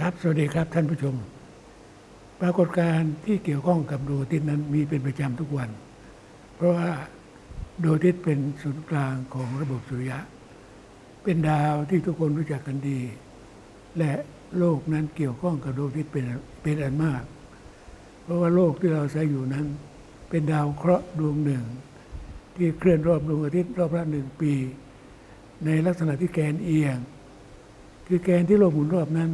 ครับ สวัสดีครับท่านผู้ชม ปรากฏการณ์ที่เกี่ยวข้องกับดวงอาทิตย์นั้นมีเป็นประจำทุกวัน เพราะว่าดวงอาทิตย์เป็นศูนย์กลางของระบบสุริยะ เป็นดาวที่ทุกคนรู้จักกันดี และโลกนั้นเกี่ยวข้องกับดวงอาทิตย์เป็นเป็นอันมาก เพราะว่าโลกที่เราอาศัยอยู่นั้น เป็นดาวเคราะห์ดวงหนึ่ง ที่เคลื่อนรอบดวงอาทิตย์รอบละหนึ่งปี ในลักษณะที่แกนเอียง คือแกนที่โลกหมุนรอบนั้น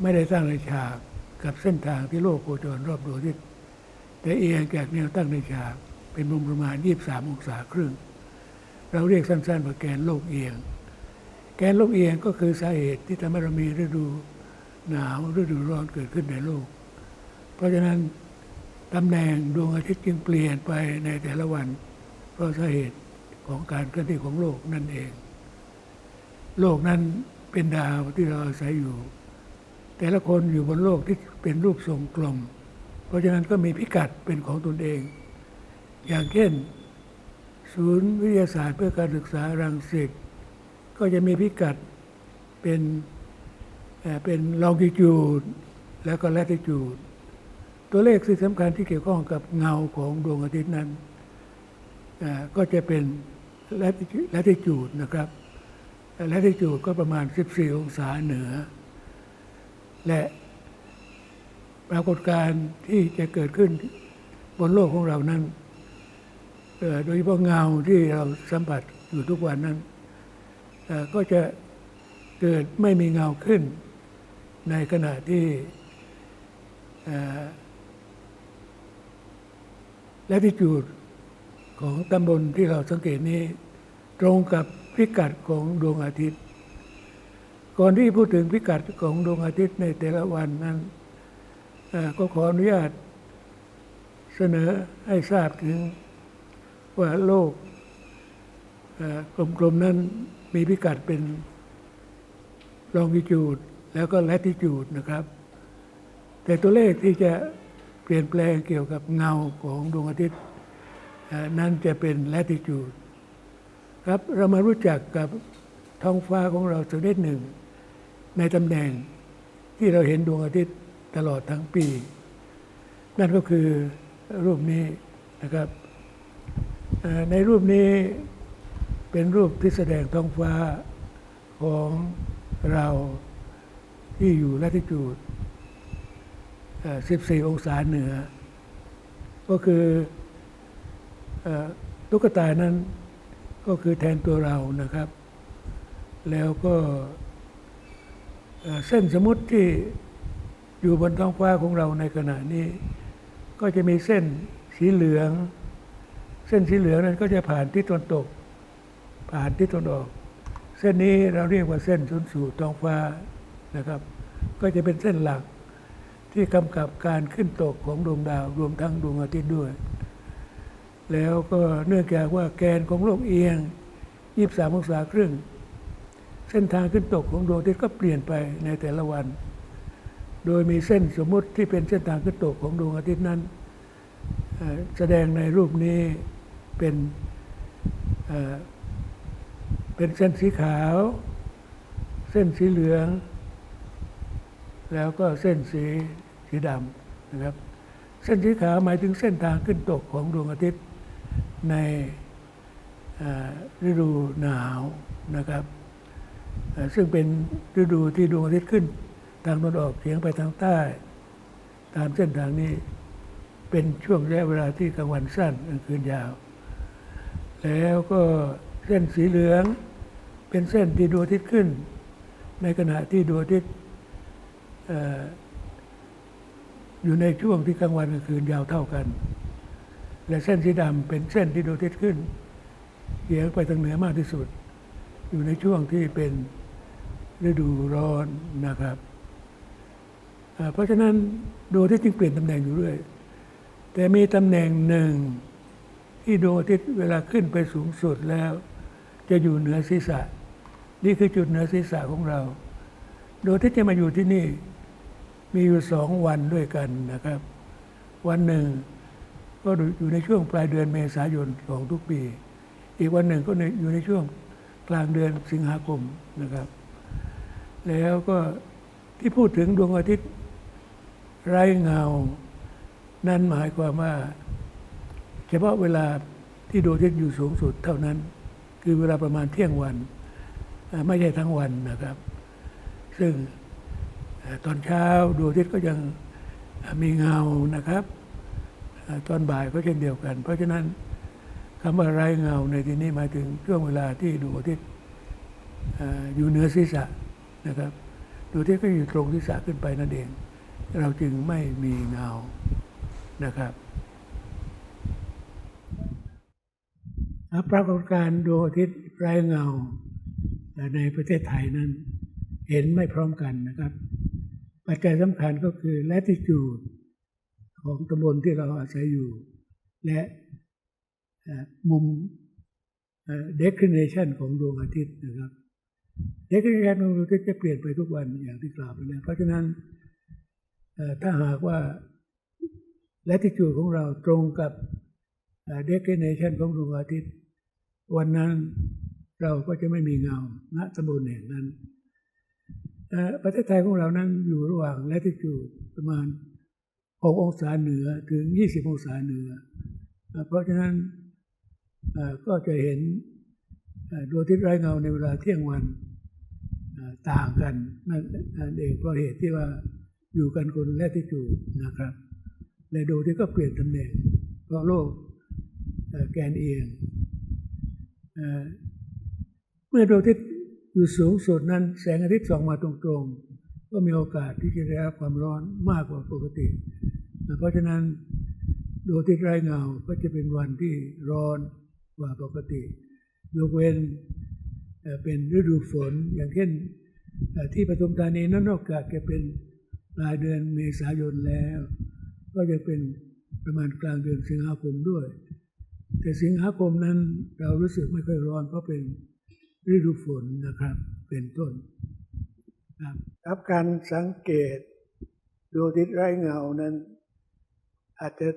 ไม่ได้ตั้งในฉากกับเส้นทางที่โลกโคจรรอบดวงอาทิตย์แต่เอียงจากแนวตั้งในฉากเป็นมุมประมาณ 23 องศาครึ่ง เราเรียกสั้นๆว่าแกนโลกเอียง แกนโลกเอียงก็คือสาเหตุที่ทำให้เรามีฤดูหนาวฤดูร้อนเกิดขึ้นในโลก เพราะฉะนั้นตำแหน่งดวงอาทิตย์จึงเปลี่ยนไปในแต่ละวัน เพราะสาเหตุของการเคลื่อนที่ของโลกนั่นเอง โลกนั้นเป็นดาวที่เราอาศัยอยู่ แต่ละคนอยู่บนโลกที่เป็นรูปทรงกลม เพราะฉะนั้นก็มีพิกัดเป็นของตนเอง อย่างเช่น ศูนย์วิทยาศาสตร์เพื่อการศึกษารังสิตก็จะมีพิกัดเป็นเป็น longitude แล้วก็ latitude ตัวเลขที่สำคัญที่เกี่ยวข้องกับเงาของดวงอาทิตย์นั้น ก็จะเป็น latitude latitude นะครับ latitude ก็ประมาณ 14 องศาเหนือ และปรากฏการณ์ที่จะเกิดขึ้นบนโลกของเรานั้นโดยเฉพาะเงาที่เราสัมผัสอยู่ทุกวันนั้น ก็จะเกิดไม่มีเงาขึ้น ในขณะที่ และที่จุดของตำบลที่เราสังเกตนี้ ตรงกับพิกัดของดวงอาทิตย์ ก่อนที่พูดถึงพิกัดของดวงอาทิตย์ในแต่ละวันนั้นก็ขออนุญาตเสนอให้ทราบถึงว่าโลกกลมๆนั้นมีพิกัดเป็น longitude แล้วก็ latitude นะครับ แต่ตัวเลขที่จะเปลี่ยนแปลงเกี่ยวกับเงาของดวงอาทิตย์นั้นจะเป็น latitude ครับเรามารู้จักกับท้องฟ้าของเราสักนิดหนึ่ง ในตำแหน่งที่เราเห็นดวงอาทิตย์ตลอดทั้งปี นั่นก็คือรูปนี้นะครับในรูปนี้เป็นรูปที่แสดงท้องฟ้าของเราที่อยู่ลัติจูด 14 องศาเหนือ ก็คือเอ่อตุ๊กตานั้นก็คือแทนตัวเรานะครับ แล้วก็ เส้นสมมติที่อยู่บนท้องฟ้าของเราในขณะนี้ ก็จะมีเส้นสีเหลือง เส้นสีเหลืองนั้นก็จะผ่านทิศตนตก ผ่านทิศตนออก เส้นนี้เราเรียกว่าเส้นศูนย์สู่ท้องฟ้านะครับ ก็จะเป็นเส้นหลักที่กำกับการขึ้นตกของดวงดาวรวมทั้งดวงอาทิตย์ด้วย แล้วก็เนื่องจากว่าแกนของโลกเอียง 23 องศาครึ่ง เส้นทางขึ้นตกของดวงอาทิตย์ก็เปลี่ยนไปในแต่ละวัน โดยมีเส้นสมมติที่เป็นเส้นทางขึ้นตกของดวงอาทิตย์นั้น แสดงในรูปนี้เป็นเป็นเส้นสีขาว เส้นสีเหลือง แล้วก็เส้นสีสีดำนะครับ เส้นสีขาวหมายถึงเส้นทางขึ้นตกของดวงอาทิตย์ในฤดูหนาวนะครับ ซึ่งเป็นฤดูที่ดวงอาทิตย์ขึ้น ทางตะวันออกเฉียงไปทางใต้ ตามเส้นทางนี้เป็นช่วงระยะเวลาที่กลางวันสั้นกลางคืนยาว แล้วก็เส้นสีเหลืองเป็นเส้นที่ดวงอาทิตย์ขึ้น ในขณะที่ดวงอาทิตย์เอ่ออยู่ในช่วงที่กลางวันกลางคืนยาวเท่ากัน และเส้นสีดำเป็นเส้นที่ดวงอาทิตย์ขึ้นเฉียงไปทางเหนือมากที่สุด อยู่ในช่วงที่เป็น ฤดูร้อนนะครับ เพราะฉะนั้นดวงอาทิตย์จึงเปลี่ยนตำแหน่งอยู่เรื่อย แต่มีตำแหน่งหนึ่ง ที่ดวงอาทิตย์เวลาขึ้นไปสูงสุดแล้ว จะอยู่เหนือศีรษะ นี่คือจุดเหนือศีรษะของเรา ดวงอาทิตย์จะมาอยู่ที่นี่ มีอยู่สองวันด้วยกันนะครับ วันหนึ่งก็อยู่ในช่วงปลายเดือนเมษายนของทุกปี อีกวันหนึ่งก็อยู่ในช่วงกลางเดือนสิงหาคมนะครับ แล้วก็ที่พูดถึงดวงอาทิตย์ไร้เงา นั่นหมายความว่า เฉพาะเวลาที่ดวงอาทิตย์อยู่สูงสุดเท่านั้น คือเวลาประมาณเที่ยงวัน ไม่ใช่ทั้งวันนะครับ ซึ่งตอนเช้าดวงอาทิตย์ก็ยังมีเงานะครับ ตอนบ่ายก็เช่นเดียวกัน เพราะฉะนั้นคำว่าไร้เงาในที่นี้หมายถึงช่วงเวลาที่ดวงอาทิตย์อยู่เหนือศีรษะ นะครับดวงอาทิตย์ก็อยู่ตรงศีรษะขึ้นไปนั่นเอง เราจึงไม่มีเงานะครับปรากฏการณ์ดวงอาทิตย์ไร้เงาในประเทศไทยนั้นเห็นไม่พร้อมกันนะครับ ปัจจัยสำคัญก็คือ latitude ของตำบลที่เราอาศัยอยู่ และมุมเอ่อ declination ของดวงอาทิตย์นะครับ declination ของดวงอาทิตย์จะเปลี่ยนไปทุกวันอย่างที่กล่าวไปแล้วเพราะฉะนั้นถ้าหากว่า latitude ของเราตรงกับเดคเนชันของดวงอาทิตย์ วันนั้นเราก็จะไม่มีเงาณตำบลแห่งนั้นเอ่ประเทศไทยของเรานั้นอยู่ระหว่างและที่อยู่ประมาณ 6 องศาเหนือถึง 20 องศาเหนือ เพราะฉะนั้นก็จะเห็นดวงอาทิตย์ไร้เงาในเวลาเที่ยงวัน ต่างกันนั่นเองเพราะเหตุที่ว่าอยู่กันคนและที่อยู่นะครับและดวงอาทิตย์ก็เปลี่ยนตำแหน่งเพราะโลกแกนเอียงเมื่อดวงอาทิตย์อยู่สูงสุดนั้น แสงอาทิตย์ส่องมาตรงๆ ก็มีโอกาสที่จะได้รับความร้อนมากกว่าปกติ เพราะฉะนั้นดวงอาทิตย์ไร้เงาก็จะเป็นวันที่ร้อนกว่าปกติยกเว้น เอ่อเป็นฤดูฝนอย่างเช่นที่ปทุมธานีนั้นนอกจากจะเป็นปลายเดือนเมษายนแล้ว ก็จะเป็นประมาณกลางเดือนสิงหาคมด้วย แต่สิงหาคมนั้นเรารู้สึกไม่ค่อยร้อนเพราะเป็นฤดูฝนนะครับเป็นต้นครับครับการสังเกตดวงอาทิตย์ไร้เงานั้น อาจจะ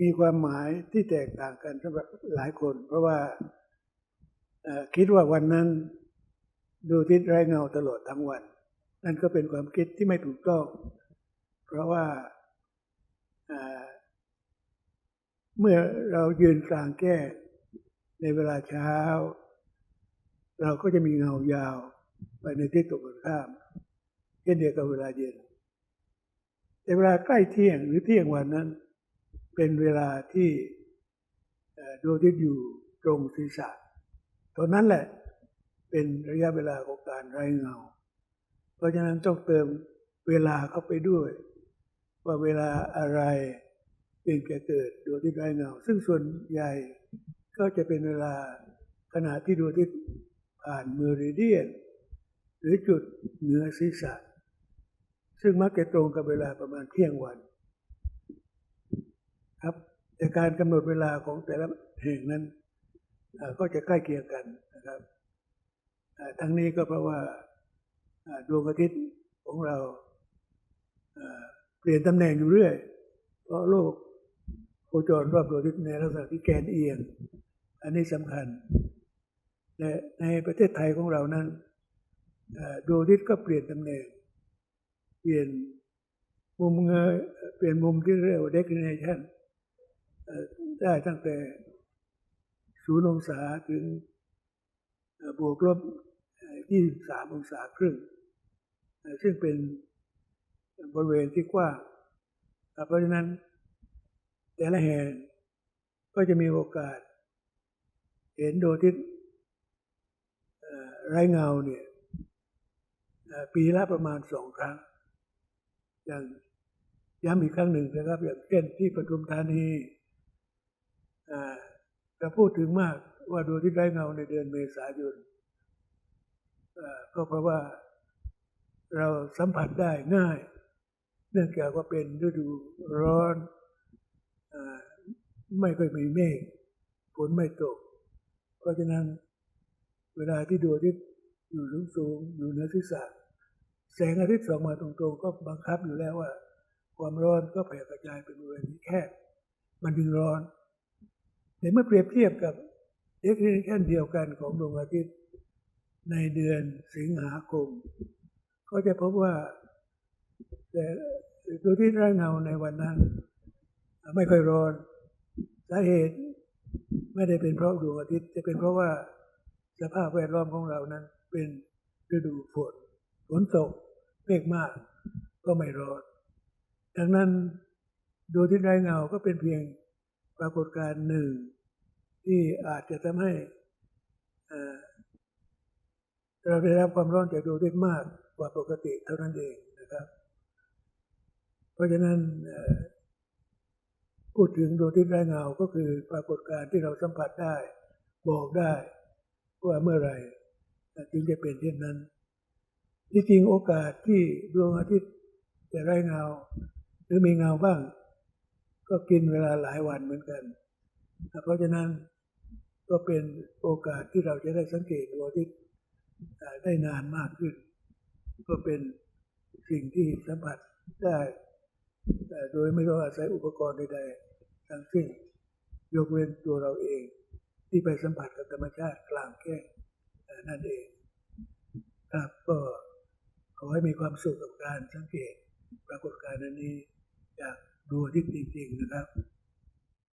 มีความหมายที่แตกต่างกันสำหรับหลายคน เพราะว่า คิดว่าวันนั้นดวงอาทิตย์ไร้เงาตลอดทั้งวัน นั่นก็เป็นความคิดที่ไม่ถูกต้อง เพราะว่าเมื่อเรายืนกลางแก้ในเวลาเช้า เราก็จะมีเงายาวไปในทิศตรงกันข้ามเช่นเดียวกับเวลาเย็น แต่เวลาใกล้เที่ยงหรือเที่ยงวันนั้น เป็นเวลาที่ดวงอาทิตย์อยู่ตรงศีรษะ ตอนนั้นแหละเป็นระยะเวลาของการไร้เงา เพราะฉะนั้นต้องเติมเวลาเข้าไปด้วย ว่าเวลาอะไรจึงจะเกิดดวงอาทิตย์ไร้เงา ซึ่งส่วนใหญ่ก็จะเป็นเวลาขณะที่ดวงอาทิตย์ผ่านเมริเดียน หรือจุดเหนือศีรษะ ซึ่งมักจะตรงกับเวลาประมาณเที่ยงวัน ครับแต่การกำหนดเวลาของแต่ละแห่งนั้น ก็จะใกล้เคียงกันนะครับทั้งนี้ก็เพราะว่าดวงอาทิตย์ของเราเปลี่ยนตำแหน่งอยู่เรื่อย เพราะโลกโคจรรอบดวงอาทิตย์ในลักษณะที่แกนเอียง อันนี้สำคัญ และในประเทศไทยของเรานั้นดวงอาทิตย์ก็เปลี่ยนตำแหน่ง เปลี่ยนมุมเงยเปลี่ยนมุมที่เรียกว่า declination ได้ตั้งแต่ ศูนย์องศาถึงบวกลบยี่สามองศาครึ่ง ซึ่งเป็นบริเวณที่กว้างเพราะฉะนั้น แต่ละแห่งก็จะมีโอกาส เห็นดวงอาทิตย์ไร้เงาเนี่ยปีละประมาณสองครั้ง อย่างย้ำอีกครั้งหนึ่งนะครับ อย่างเช่นที่ปทุมธานี อ่าพูดถึงมากว่าดวงอาทิตย์ไร้เงาในเดือนเมษายนก็เพราะว่าเราสัมผัสได้ง่าย เนื่องจากว่าเป็นฤดูร้อนอไม่ค่อยมีเมฆฝนไม่ตก เพราะฉะนั้นเวลาที่ดวงอาทิตย์อยู่สูงสูงอยู่เหนือศีรษะแสงอาทิตย์ส่องมาตรงๆ ก็บังคับอยู่แล้วว่า ความร้อนก็แผ่กระจายเป็นบริเวณที่แคบมันจึงร้อน แต่เมื่อเปรียบเทียบกับเด็กซ์เช่นเดียวกันของดวงอาทิตย์ ในเดือนสิงหาคม ก็จะพบว่าแต่ดวงอาทิตย์ไร้เงาในวันนั้น ไม่ค่อยร้อนสาเหตุไม่ได้เป็นเพราะดวงอาทิตย์จะเป็นเพราะว่าสภาพแวดล้อมของเรานั้น เป็นฤดูฝนฝนตกเมฆมาก ก็ไม่ร้อนดังนั้นดวงอาทิตย์ไร้เงาก็เป็นเพียง ปรากฏการณ์หนึ่ง ที่อาจจะทำให้เราได้รับความร้อนจากดวงอาทิตย์มากกว่าปกติเท่านั้นเองนะครับ เพราะฉะนั้นพูดถึงดวงอาทิตย์ไร้เงาก็คือปรากฏการณ์ที่เราสัมผัสได้ บอกได้ว่าเมื่อไหร่จึงจะเป็นเช่นนั้น ที่จริงโอกาสที่ดวงอาทิตย์จะไร้เงา หรือมีเงาบ้าง ก็กินเวลาหลายวันเหมือนกัน เพราะฉะนั้นก็เป็นโอกาสที่เราจะได้สังเกตดวงอาทิตย์ได้นานมากขึ้น ก็เป็นสิ่งที่สัมผัสได้แต่โดยไม่ต้องอาศัยอุปกรณ์ใดๆทั้งสิ้นยกเว้นตัวเราเอง ที่ไปสัมผัสกับธรรมชาติกลางแก้งนั่นเอง ครับก็ขอให้มีความสุขกับการสังเกตปรากฏการณ์นนี้จาก ดูที่จริงๆนะครับ